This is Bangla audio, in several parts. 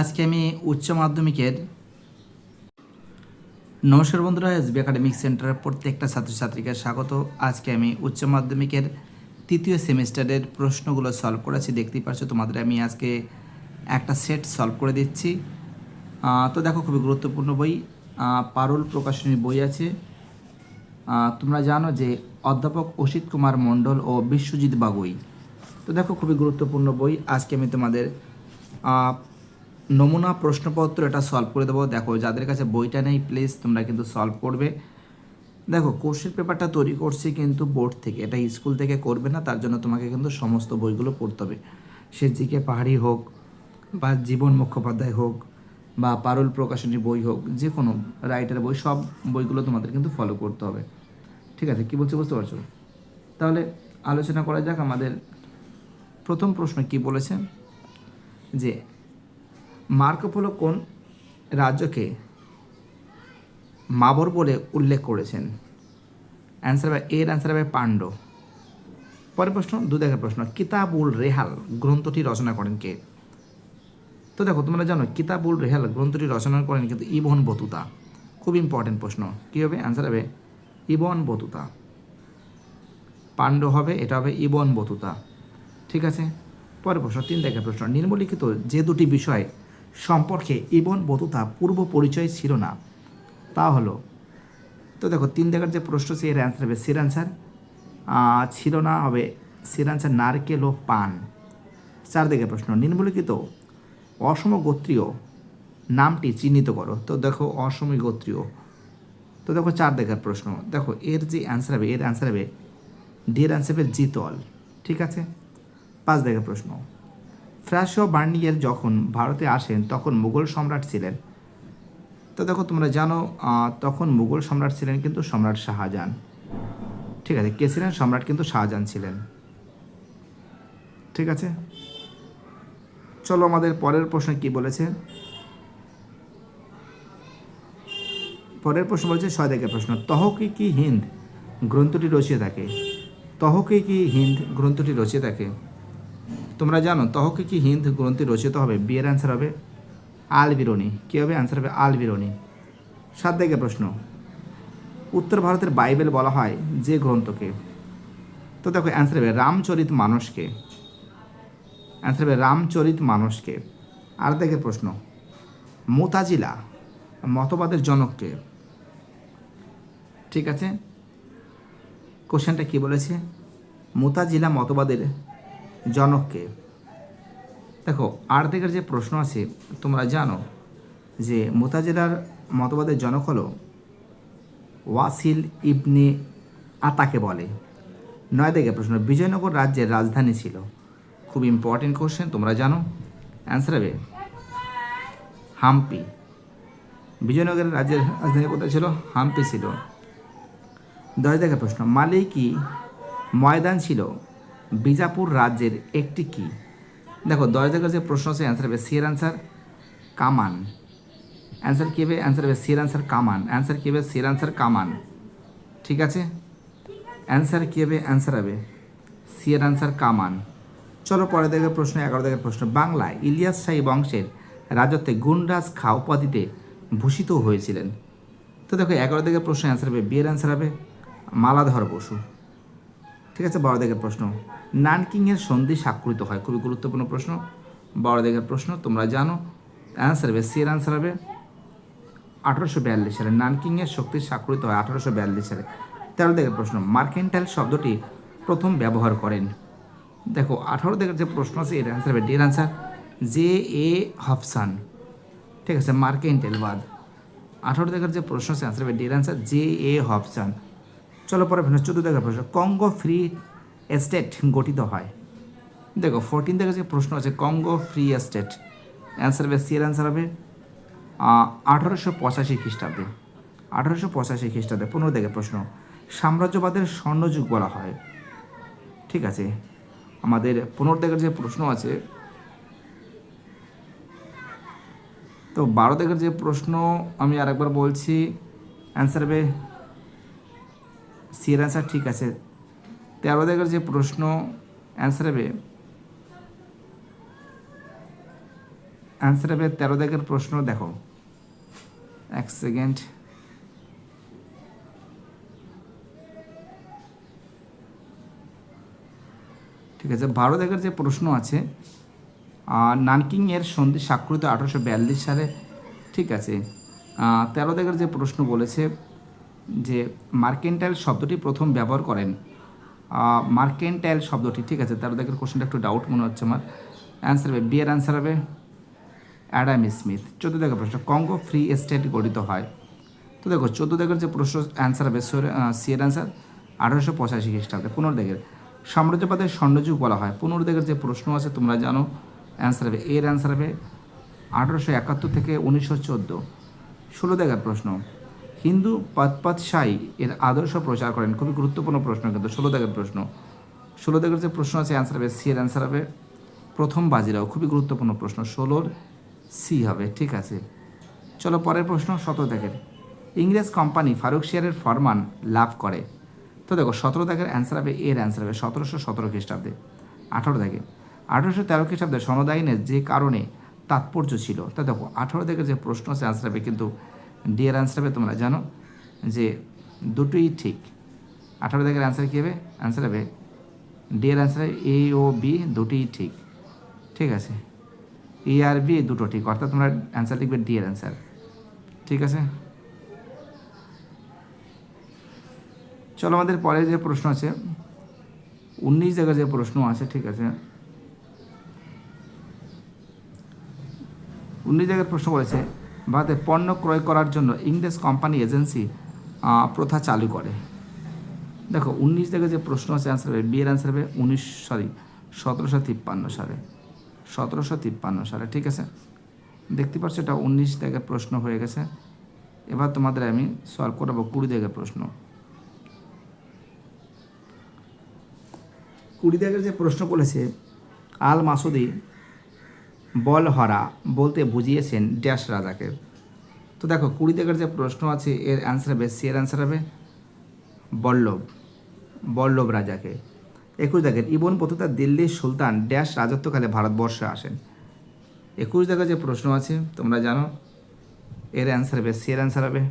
আজকে আমি উচ্চ মাধ্যমিকের। নমস্কার বন্ধুরা, এসবি একাডেমিক সেন্টারের প্রত্যেকটা ছাত্রছাত্রীকে স্বাগত। আজকে আমি উচ্চ মাধ্যমিকের তৃতীয় সেমিস্টারের প্রশ্নগুলো সলভ করেছি। দেখতেই পাচ্ছ তোমাদের, আমি আজকে একটা সেট সলভ করে দিচ্ছি। তো দেখো, খুবই গুরুত্বপূর্ণ বই। পারুল প্রকাশনী বই আছে। তোমরা জানো যে অধ্যাপক অসিত কুমার মণ্ডল ও বিশ্বজিৎ বাগুই। তো দেখো, খুবই গুরুত্বপূর্ণ বই। আজকে আমি তোমাদের নমুনা প্রশ্নপত্র এটা সলভ করে দেবো। দেখো, যাদের কাছে বইটা নেই প্লিজ তোমরা কিন্তু সলভ করবে। দেখো কোর্সের পেপারটা তৈরি করছি কিন্তু বোর্ড থেকে। এটা স্কুল থেকে করবে না, তার জন্য তোমাকে কিন্তু সমস্ত বইগুলো পড়তে হবে। সে জিকে পাহাড়ি হোক, বা জীবন মুখোপাধ্যায় হোক, বা পারুল প্রকাশনী বই হোক, যে কোনো রাইটার বই, সব বইগুলো তোমাদের কিন্তু ফলো করতে হবে। ঠিক আছে? কী বলছি বুঝতে পারছ? তাহলে আলোচনা করা যাক আমাদের প্রথম প্রশ্ন কি বলেছে? যে মার্কোপোলো কোন রাজ্যকে মাবর বলে উল্লেখ করেছেন? অ্যান্সার হবে এর অ্যান্সার হবে পাণ্ড পরের প্রশ্ন দু দেখার প্রশ্ন। কিতাবুল রেহাল গ্রন্থটি রচনা করেন কে? তো দেখো, তোমরা জানো, কিতাবুল রেহাল গ্রন্থটি রচনা করেন কিন্তু ইবন বতুতা। খুব ইম্পর্টেন্ট প্রশ্ন। কী হবে? অ্যান্সার হবে ইবন বতুতা। পাণ্ড হবে, এটা হবে ইবন বতুতা। ঠিক আছে? পরের প্রশ্ন, তিন দেখার প্রশ্ন। নিম্নলিখিত যে দুটি বিষয় সম্পর্কে ইবন বতুতা পূর্ব পরিচয় ছিল না। তা হলো, তো দেখো, তিন দেখার যে প্রশ্ন সে এর অ্যান্সার হবে সির অ্যান্সার ছিল না, হবে সির অ্যান্সার নারকেল ও পান। চার দিকের প্রশ্ন, নিম্নলিখিত অসম গোত্রীয় নামটি চিহ্নিত করো। তো দেখো, অসম গোত্রীয়। তো দেখো চার দেখার প্রশ্ন, দেখো, এর যে অ্যান্সার হবে, এর অ্যান্সার হবে ডি এর অ্যান্সার হবে জিতল। ঠিক আছে? পাঁচ দেখার প্রশ্ন ফ্রাসো বার্নিয়ার যখন ভারতে আসেন, তখন মুঘল সম্রাট ছিলেন। তো দেখো, তোমরা জানো তখন মুঘল সম্রাট ছিলেন কিন্তু সম্রাট শাহজাহান। ঠিক আছে, কে ছিলেন? সম্রাট কিন্তু শাহজাহান ছিলেন। ঠিক আছে? চলো আমাদের পরের প্রশ্ন কি বলেছে? পরের প্রশ্ন বলছে ছয় দেখে প্রশ্ন। তহকি কি হিন্দ গ্রন্থটি রচিয়ে থাকে? তহকে কি হিন্দ গ্রন্থটি রচিয়ে থাকে? তোমরা জানো, তহকে কি হিন্দ গ্রন্থটি রচিত হবে? বিয়ের অ্যান্সার হবে আল বিরনি কী হবে? অ্যান্সার হবে আল বিরনি সাত দিকে প্রশ্ন। উত্তর ভারতের বাইবেল বলা হয় যে গ্রন্থকে? তো দেখো অ্যান্সার হবে রামচরিত মানুষকে। অ্যান্সার হবে রামচরিত মানুষকে। আর দেখে প্রশ্ন। মোতাজিলা মতবাদের জনককে? ঠিক আছে। কোশ্চেনটা কি বলেছে? মোতাজিলা মতবাদের জনককে। দেখো আর যে প্রশ্ন আছে, তোমরা জানো যে মোতাজিলার মতবাদের জনক হলো ওয়াসিল ইবনে আতাকে বলে। নয় দিকে প্রশ্ন, বিজয়নগর রাজ্যের রাজধানী ছিল। খুব ইম্পর্টেন্ট কোশ্চেন তোমরা জানো। অ্যান্সার হবে হাম্পি। বিজয়নগরের রাজ্যের রাজধানী কোথায় ছিল? হাম্পি ছিল। দশ দেখা প্রশ্ন, মালিকি ময়দান ছিল বিজাপুর রাজ্যের একটি কি? দেখো, দশ দেখার যে প্রশ্ন আছে অ্যান্সার হবে সিয়ের অ্যান্সার কামান। অ্যান্সার কী হবে? অ্যান্সার হবে সিয়ের অ্যান্সার কামান। অ্যান্সার কী হবে? সিয়ের অ্যান্সার কামান। ঠিক আছে? অ্যান্সার কী হবে? অ্যান্সার হবে সিয়ের অ্যান্সার কামান। চলো পরে দেখে প্রশ্ন, এগারো দেখে প্রশ্ন। বাংলায় ইলিয়াস শাহী বংশের রাজত্বে গুণরাজ খা উপাধিতে ভূষিত হয়েছিলেন। তো দেখো, এগারো দিকের প্রশ্ন অ্যান্সার হবে বিয়ের অ্যান্সার হবে মালাধর বসু। ঠিক আছে? বারো দিকের প্রশ্ন। নানকিংয়ের সন্ধি স্বাক্ষরিত হয়? খুবই গুরুত্বপূর্ণ প্রশ্ন বারো দিকের প্রশ্ন, তোমরা জানো। অ্যান্সার হবে সিয়ের অ্যান্সার হবে, আঠারোশো বিয়াল্লিশ সালে। নানকিংয়ের শক্তি স্বাক্ষরিত হয় আঠারোশো বিয়াল্লিশ সালে। তেরো দিকের প্রশ্ন, মার্কেন্টাইল শব্দটি প্রথম ব্যবহার করেন। দেখো, আঠারো দিকের যে প্রশ্ন আছে, এর অ্যান্সার হবে ডির অ্যান্সার জে এ হফসান ঠিক আছে, মার্কেন্টাইল বাদ। আঠারো দেখার যে প্রশ্ন আছে অ্যান্সার হবে ডির অ্যান্সার জে এ হবসান চলো পরে চোদ্দ দেখার প্রশ্ন, কঙ্গো ফ্রি এস্টেট গঠিত হয়। দেখো ফোরটিন দেখার যে প্রশ্ন আছে কঙ্গো ফ্রি এস্টেট অ্যান্সার হবে সিয়ের অ্যান্সার হবে আঠারোশো পঁচাশি খ্রিস্টাব্দে। আঠারোশো পঁচাশি খ্রিস্টাব্দে, পনেরো দেখে প্রশ্ন, সাম্রাজ্যবাদের স্বর্ণযুগ বলা হয়। ঠিক আছে? আমাদের পনেরো দেখার যে প্রশ্ন আছে, তো বারো দিকের যে প্রশ্ন আমি আরেকবার বলছি অ্যান্সার হবে সি এর অ্যান্সার ঠিক আছে। তেরো দিকের যে প্রশ্ন অ্যান্সার হবে অ্যান্সার হবে তেরো দাগের প্রশ্ন দেখো। এক সেকেন্ড ঠিক আছে, বারো দাগের যে প্রশ্ন আছে নানকিংয়ের সন্ধি স্বাক্ষরিত আঠারোশো বিয়াল্লিশ সালে, ঠিক আছে তেরো দাগের যে প্রশ্ন বলেছে যে মার্কেন্টাইল শব্দটি প্রথম ব্যবহার করেন মার্কেন্টাইল শব্দটি, ঠিক আছে? তেরো দাগের কোশ্চেনটা একটু ডাউট মনে হচ্ছে আমার। অ্যান্সার হবে বি এর অ্যান্সার হবে অ্যাডাম স্মিথ চোদ্দ দাগের প্রশ্ন কঙ্গো ফ্রি স্টেট গঠিত হয়। তো দেখো চোদ্দ দাগের যে প্রশ্ন অ্যান্সার হবে সি এর অ্যান্সার আঠারোশো পঁচাশি খ্রিস্টাব্দে। পনেরো দাগের সাম্রাজ্যবাদের স্বর্ণযুগ বলা হয়। পনেরো দাগের যে প্রশ্ন আছে, তোমরা জানো অ্যান্সার হবে এর অ্যান্সার হবে আঠারোশো একাত্তর থেকে উনিশশো চোদ্দ। ষোলো দাগের প্রশ্ন হিন্দু পদপথ সাই এর আদর্শ প্রচার করেন। খুবই গুরুত্বপূর্ণ প্রশ্ন কিন্তু, ষোলো দাগের প্রশ্ন। ষোলো দাগের যে প্রশ্ন আছে অ্যান্সার হবে সি এর অ্যান্সার হবে। প্রথম বাজিরাও, খুবই গুরুত্বপূর্ণ প্রশ্ন। ষোলোর সি হবে, ঠিক আছে। চলো পরের প্রশ্ন, সতেরো দাগের। ইংরেজ কোম্পানি ফারুকশিয়ারের ফরমান লাভ করে। তো দেখো, সতেরো দাগের অ্যান্সার হবে এর অ্যান্সার হবে সতেরোশো সতেরো খ্রিস্টাব্দে। আঠারো দাগে। আঠারোশো তেরো খ্রিস্টাব্দে সনদ আইনের যে কারণে তাৎপর্য ছিল, তা দেখো, আঠারো দাগের যে প্রশ্ন আছে অ্যান্সার হবে কিন্তু ডি এর অ্যান্সার হবে তোমরা জানো যে দুটোই ঠিক। আঠারো দাগের অ্যান্সার কী হবে? অ্যান্সার হবে ডি এর অ্যান্সার এ ও বি দুটোই ঠিক। ঠিক আছে? এ আর বি দুটো ঠিক, অর্থাৎ তোমরা অ্যান্সার লিখবে ডি এর অ্যান্সার ঠিক আছে? চলো আমাদের পরে যে প্রশ্ন আছে, উনিশ জায়গায় যে প্রশ্ন আছে, ঠিক আছে? উনিশ জায়গার প্রশ্ন করেছে ভারতে পণ্য ক্রয় করার জন্য ইংরেজ কোম্পানি এজেন্সি প্রথা চালু করে। দেখো, উনিশ জায়গায় যে প্রশ্ন আছে অ্যান্সার হবে বি এর অ্যান্সার হবে উনিশ সরি সতেরোশো তিপ্পান্ন সালে। সতেরোশো তিপ্পান্ন সালে, ঠিক আছে? দেখতে পাচ্ছ, এটা উনিশ জায়গায় প্রশ্ন হয়ে গেছে। এবার তোমাদের আমি সলভ করাবো কুড়ি জায়গায় প্রশ্ন। কুড়ি দাগের যে প্রশ্ন করেছে, আল মাসুদি বল হরা বলতে বুঝিয়েছেন ড্যাশ রাজাকে। তো দেখো, কুড়ি দাগের যে প্রশ্ন আছে, এর অ্যান্সার হবে, সি এর অ্যান্সার হবে? বল্লভ। বল্লভ রাজাকে। একুশ দাগের ইবন বতুতা দিল্লির সুলতান, ড্যাশ রাজত্বকালে ভারতবর্ষে আসেন। একুশ দাগের যে প্রশ্ন আছে, তোমরা জানো, এর অ্যান্সার হবে, সি এর অ্যান্সার হবে?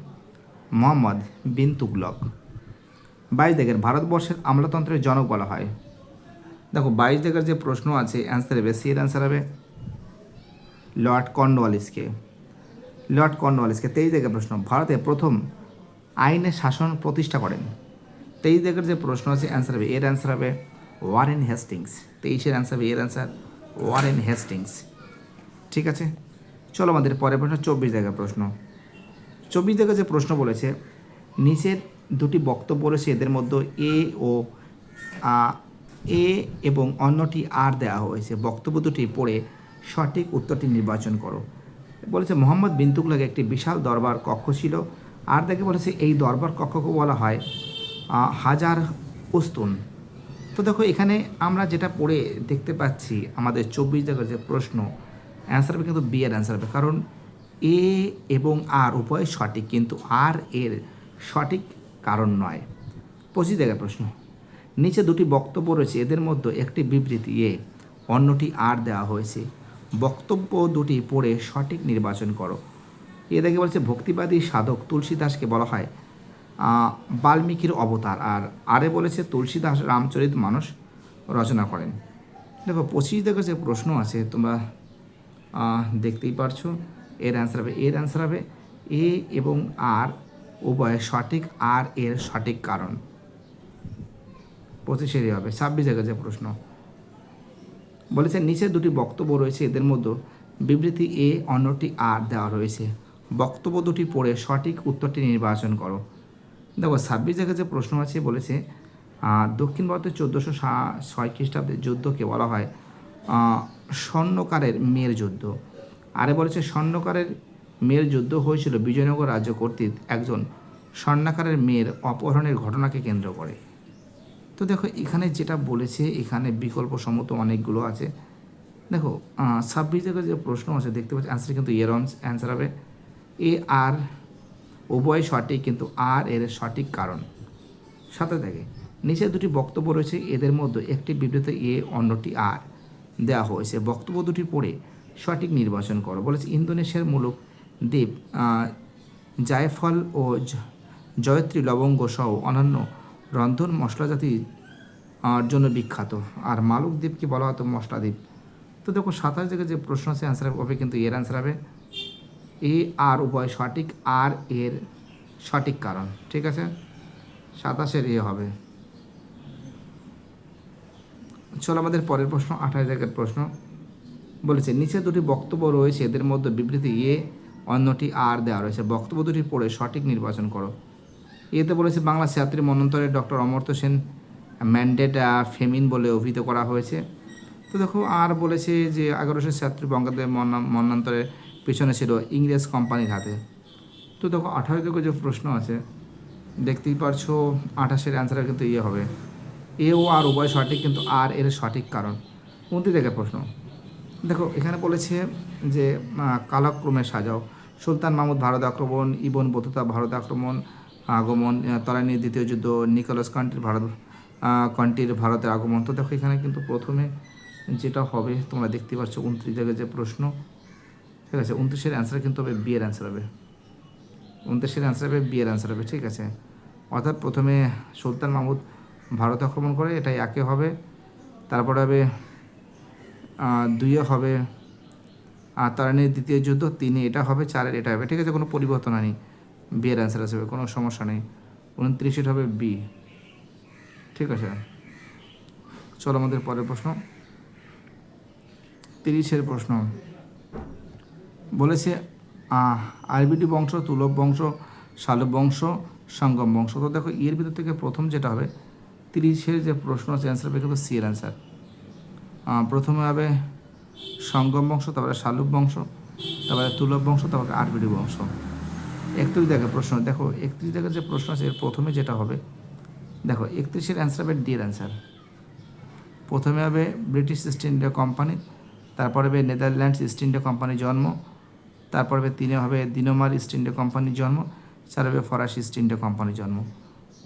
মোহাম্মদ বিন তুগলক। বাইশ দাগের ভারতবর্ষের আমলাতন্ত্রের জনক বলা হয়। দেখো, বাইশ দাগের যে প্রশ্ন আছে অ্যান্সার হবে, সি এর অ্যান্সার হবে? লর্ড কর্নওয়ালিসকে। লর্ড কর্নওয়ালিসকে তেইশ দাগের প্রশ্ন। ভারতে প্রথম আইনে শাসন প্রতিষ্ঠা করেন। তেইশ দাগের যে প্রশ্ন আছে অ্যান্সার হবে, এর অ্যান্সার হবে ওয়ারেন হেস্টিংস। তেইশের অ্যান্সার হবে, এর অ্যান্সার ওয়ারেন হেস্টিংস। ঠিক আছে? চলো আমাদের পরের প্রশ্ন, চব্বিশ জায়গার প্রশ্ন। চব্বিশ জায়গায় যে প্রশ্ন বলেছে, নিচের দুটি বক্তব্য রয়েছে, এদের মধ্যে এ ও এ এবং অন্যটি আর দেওয়া হয়েছে। বক্তব্য দুটি পড়ে সঠিক উত্তরটি নির্বাচন করো। বলেছে, মোহাম্মদ বিন তুগলক একটি বিশাল দরবার কক্ষ ছিল। আর দেখে বলেছে, এই দরবার কক্ষকে বলা হয় হাজার উস্তুন। তো দেখো, এখানে আমরা যেটা পড়ে দেখতে পাচ্ছি, আমাদের চব্বিশ জায়গার যে প্রশ্ন, অ্যান্সার হবে কিন্তু বি অ্যান্সার হবে। কারণ এ এবং আর উভয় সঠিক, কিন্তু আর এর সঠিক কারণ নয়। পঁচিশ জায়গায় প্রশ্ন, নিচে দুটি বক্তব্য রয়েছে, এদের মধ্যে একটি বিবৃতি এ, অন্যটি আর দেওয়া হয়েছে। বক্তব্য দুটি পড়ে সঠিক নির্বাচন করো। এ দেখে বলছে, ভক্তিবাদী সাধক তুলসীদাসকে বলা হয় বাল্মীকির অবতার। আর আরে বলেছে তুলসীদাস রামচরিত মানুষ। রচনা করেন। দেখো, পঁচিশ দেখো যে প্রশ্ন আছে, তোমরা দেখতেই পারছ, এর অ্যান্সার হবে, এর অ্যান্সার হবে এ এবং আর উভয় সঠিক, আর এর সঠিক কারণ। পঁচিশেরই হবে, ছাব্বিশ জায়গায় যে প্রশ্ন। বলেছে নিচে দুটি বক্তব্য রয়েছে এদের মধ্যে। বিবৃতি এ, অন্যটি আর দেওয়া রয়েছে। বক্তব্য দুটি পড়ে সঠিক উত্তরটি নির্বাচন করো। দেখো, ছাব্বিশ জায়গায় যে প্রশ্ন আছে, বলেছে দক্ষিণ ভারতের চোদ্দোশো ছয় খ্রিস্টাব্দের যুদ্ধকে বলা হয় স্বর্ণকারের মেয়ের যুদ্ধ। আরে বলেছে, স্বর্ণকারের মেয়ের যুদ্ধ হয়েছিল বিজয়নগর রাজ্য কর্তৃক একজন স্বর্ণাকারের মেয়ের অপহরণের ঘটনাকে কেন্দ্র করে। তো দেখো, এখানে যেটা বলেছে, এখানে বিকল্প সম্মত অনেকগুলো আছে। দেখো ছাব্বিশ জায়গায় যে প্রশ্ন আছে, দেখতে পাচ্ছি অ্যান্সার কিন্তু এর অ্যান্সার হবে। এ, আর, উভয় সঠিক, কিন্তু আর এর সঠিক কারণ। সাথে দেখে, নিচে দুটি বক্তব্য রয়েছে, এদের মধ্যে একটি বিবৃতি এ, অন্যটি আর দেওয়া হয়েছে। বক্তব্য দুটি পড়ে সঠিক নির্বাচন করো। বলেছে, ইন্দোনেশিয়ার মূলক দ্বীপ জায়ফল ও জয়ত্রী লবঙ্গ সহ অন্যান্য রন্ধন মশলাজাতি আহ, জন্য বিখ্যাত। আর মালুক দ্বীপকে বলা হতো মশলা দ্বীপ? তো দেখো সাতাশ জায়গায় যে প্রশ্ন আছে অ্যান্সার হবে কিন্তু এর অ্যান্সার হবে। এ আর উভয় সঠিক আর এর সঠিক কারণ ঠিক আছে? সাতাশের এ হবে। চলো আমাদের পরের প্রশ্ন আঠাশ জায়গার প্রশ্ন। বলেছে নিচে দুটি বক্তব্য রয়েছে এদের মধ্যে বিবৃতি এ অন্যটি আর দেওয়া রয়েছে। বক্তব্য দুটি পড়ে সঠিক নির্বাচন করো। এতে বলেছে বাংলা ছাত্রী মন্বন্তরে doctor Amartya Sen man-made famine বলে অভিহিত করা হয়েছে। তো দেখো, আর বলেছে যে এগারোশো ছিয়াত্তর বঙ্গাব্দের মন্না- মন্বন্তরের পিছনে ছিল ইংরেজ কোম্পানির হাতে। তো দেখো, আঠারো থেকে যে প্রশ্ন আছে, দেখতেই পারছ, আঠাশের অ্যান্সার কিন্তু ইয়ে হবে। এ ও আর উভয় সঠিক, কিন্তু আর এর সঠিক কারণ। উনত্রিশ থেকে প্রশ্ন। দেখো, এখানে বলেছে যে কালক্রমে সাজাও। সুলতান মাহমুদ ভারত আক্রমণ, ইবন বতুতা ভারত আক্রমণ আগমন তলানির দ্বিতীয় যুদ্ধ, নিকোলাস কান্ট্রির ভারত কান্ট্রির ভারতের আগমন। তো দেখো, এখানে কিন্তু প্রথমে যেটা হবে, তোমরা দেখতে পাচ্ছ উনত্রিশ জায়গায় যে প্রশ্ন। ঠিক আছে, উনত্রিশের অ্যান্সার কিন্তু হবে বিয়ের অ্যান্সার হবে। উনত্রিশের অ্যান্সার হবে বিয়ের অ্যান্সার হবে, ঠিক আছে? অর্থাৎ প্রথমে সুলতান মাহমুদ ভারত আক্রমণ করে, এটাই একে হবে। তারপরে হবে দুইয়ে হবে আর তারানির দ্বিতীয় যুদ্ধ, তিনে এটা হবে, চারের এটা হবে। ঠিক আছে, কোনো পরিবর্তন হয়নি। বি এর অ্যান্সার আসবে কোনো সমস্যা নেই। উনত্রিশের হবে বি ঠিক আছে? চলো আমাদের পরের প্রশ্ন। তিরিশের প্রশ্ন। বলেছে আরবিডি বংশ, তুলব বংশ, শালব বংশ, সঙ্গম বংশ। তো দেখো, এর ভিতর থেকে প্রথম যেটা হবে, তিরিশের যে প্রশ্ন আছে অ্যান্সার হবে কিন্তু সি এর অ্যান্সার প্রথমে হবে সঙ্গম বংশ, তারপরে শালুক বংশ, তারপরে তুলব বংশ, তারপরে আরবিডি বংশ। একত্রিশ দেখে প্রশ্ন, দেখো, একত্রিশ দেখে যে প্রশ্ন আছে, এর প্রথমে যেটা হবে, দেখো, একত্রিশের অ্যান্সার হবে ডি এর অ্যান্সার প্রথমে হবে ব্রিটিশ ইস্ট ইন্ডিয়া কোম্পানি তারপরে হবে নেদারল্যান্ডস ইস্ট ইন্ডিয়া কোম্পানির জন্ম, তারপর হবে তিনে হবে দিনোমার ইস্ট ইন্ডিয়া কোম্পানির জন্ম, চার হবে ফরাসি ইস্ট ইন্ডিয়া কোম্পানির জন্ম।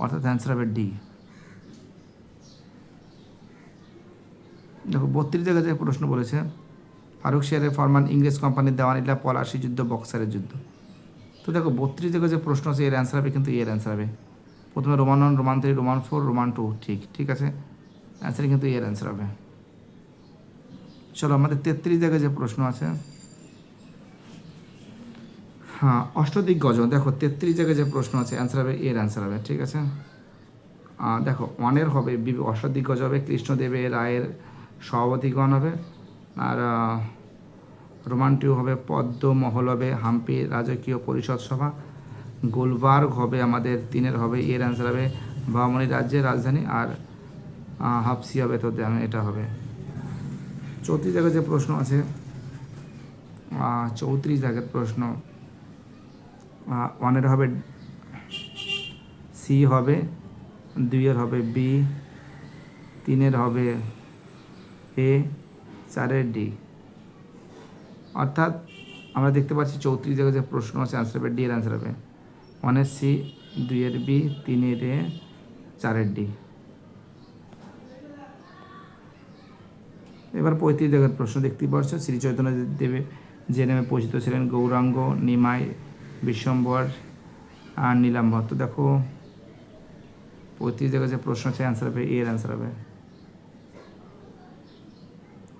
অর্থাৎ অ্যান্সার হবে ডি দেখো, বত্রিশ জায়গায় যে প্রশ্ন বলেছে, ফারুক শেয়ারের ফরমান ইংরেজ কোম্পানির দেওয়ানিলা পলাশি যুদ্ধ, বক্সারের যুদ্ধ। তো দেখো বত্রিশ জায়গায় যে প্রশ্ন আছে, এর অ্যান্সার হবে কিন্তু এর অ্যান্সার হবে। প্রথমে Roman one Roman three Roman four Roman two ঠিক ঠিক আছে? অ্যান্সার কিন্তু এর অ্যান্সার হবে। চলো আমাদের তেত্রিশ জায়গায় যে প্রশ্ন আছে। হ্যাঁ অষ্টদিক গজ দেখো তেত্রিশ জায়গায় যে প্রশ্ন আছে অ্যান্সার হবে, এর অ্যান্সার হবে, ঠিক আছে? দেখো ওয়ানের হবে অষ্টদিক গজ হবে, কৃষ্ণদেবের রায়ের সভাপতিগণ হবে, আর আহ, রোমান টু হবে পদ্ম মহল হবে হাম্পি রাজকীয় পরিষদ সভা গুলবার্গ হবে আমাদের তিনের হবে এর অ্যান্সার হবে বামনি রাজ্যের রাজধানী আর হাফসি হবে তো এটা হবে। চৌত্রিশ জায়গায় যে প্রশ্ন আছে চৌত্রিশ জায়গার প্রশ্ন ওয়ানের হবে সি হবে দুইয়ের হবে বি তিনের হবে এ চারের ডি। অর্থাৎ আমরা দেখতে পাচ্ছি চৌত্রিশ জায়গায় যে প্রশ্ন আছে আনসার হবে ডি এর আনসার হবে। ওয়ানের সি দুইয়ের বি তিনের এ চারের ডি এবার পঁয়ত্রিশ জায়গার প্রশ্ন দেখতেই পাচ্ছ। শ্রী চৈতন্য দেবে, যে নামে পরিচিত ছিলেন গৌরাঙ্গ, নিমাই বিশ্বম্বর আর নীলাম্বর তো দেখো, পঁয়ত্রিশ জায়গায় যে প্রশ্ন আছে অ্যান্সার হবে এর অ্যান্সার হবে।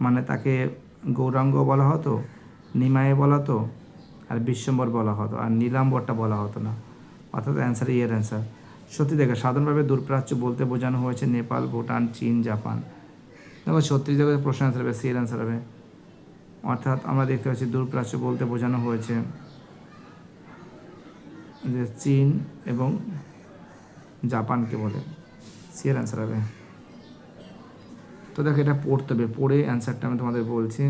মানে তাকে গৌরাঙ্গ বলা হতো? নিমায়ে বলা তো, আর বিশ্বম্বর বলা হতো, আর নীলাম্বরটা বলা হতো না। অর্থাৎ অ্যান্সার এর অ্যান্সার সত্যি দেখে, সাধারণভাবে দূরপ্রাচ্য বলতে বোঝানো হয়েছে নেপাল, ভুটান, চীন, জাপান। দেখো ছত্রিশ জায়গায় প্রশ্ন অ্যান্সার হবে, সি এর অ্যান্সার হবে। অর্থাৎ আমরা দেখতে পাচ্ছি দূরপ্রাচ্য বলতে বোঝানো হয়েছে যে চীন এবং জাপানকে বলে। সি এর অ্যান্সার হবে। তো দেখো, এটা পড়তে হবে, পড়ে অ্যান্সারটা আমি তোমাদের বলছি।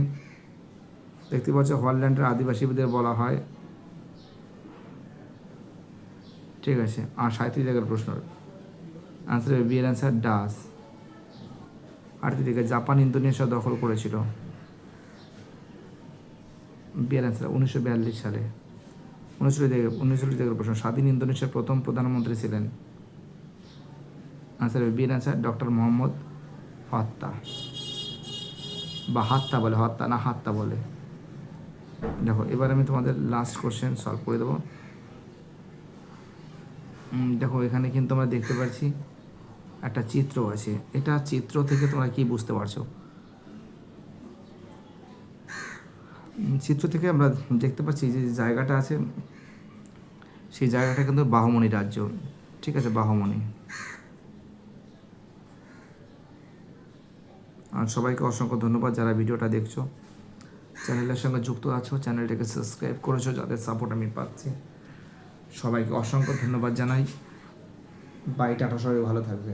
দেখতে পাচ্ছ হল্যান্ডের আদিবাসীদের বলা হয়। ঠিক আছে, আর সাঁত্রিশ জায়গার প্রশ্ন। অ্যান্সার হবে বিয়ের অ্যান্সার ডাস থেকে জাপান, ইন্দোনেশিয়া দখল করেছিল। বিয়ের অ্যান্সার উনিশশো বিয়াল্লিশ সালে। উনচল্লিশ থেকে উনচল্লিশ থেকে প্রশ্ন, স্বাধীন ইন্দোনেশিয়ার প্রথম প্রধানমন্ত্রী ছিলেন। আনসার বিয়ের অ্যান্সার ডক্টর মোহাম্মদ হত্তা বা হাত্তা বলে হত্যা না হাত্তা বলে। দেখো, এবার আমি তোমাদের লাস্ট কোশ্চেন সলভ করে দেবো। দেখো, এখানে কিন্তু আমরা দেখতে পাচ্ছি একটা চিত্র আছে। এটা চিত্র থেকে তোমরা কি বুঝতে পারছ? চিত্র থেকে আমরা দেখতে পাচ্ছি যে জায়গাটা আছে, সেই জায়গাটা কিন্তু বাহমনি রাজ্য, ঠিক আছে বাহমনি আর সবাইকে অসংখ্য ধন্যবাদ যারা ভিডিওটা দেখছ। চ্যানেলের সঙ্গে যুক্ত আছো, চ্যানেলটাকে সাবস্ক্রাইব করেছ, যাদের সাপোর্ট আমি পাচ্ছি। সবাইকে অসংখ্য ধন্যবাদ জানাই। বাই টাটা সবাই ভালো থাকবে।